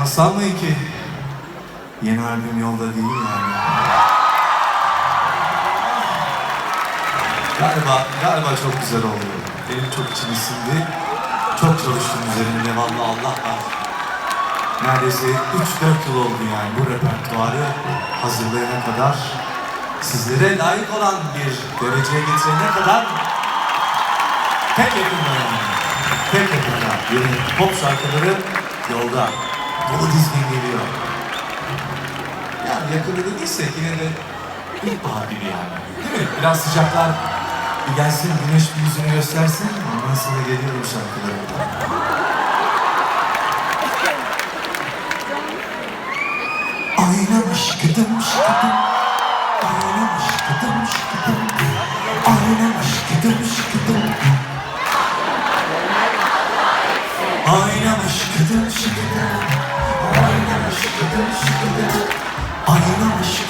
Ama sanmayın ki yeni albüm yolda değil yani. Galiba, galiba çok güzel oldu. Benim çok içim ısındı. Çok çalıştım üzerinde vallahi Allah var. Neredeyse 3-4 yıl oldu yani bu repertuarı hazırlayana kadar. Sizlere layık olan bir dereceye getirene kadar pek yakında yani. Pek yakında. Yeni pop şarkıları yolda. Dolu dizgin geliyor. Yani yakında değilse yine de ilkbahar gibi yani. Değil mi? Biraz sıcaklar bir gelsin, güneş bir yüzünü göstersin. Ondan sonra geliyorum şarkılarımda. Aynamış gıdım şıkıdım Aynamış gıdım şıkıdım Aynamış gıdım şıkıdım Aynamış gıdım şıkıdım Allah aşkına.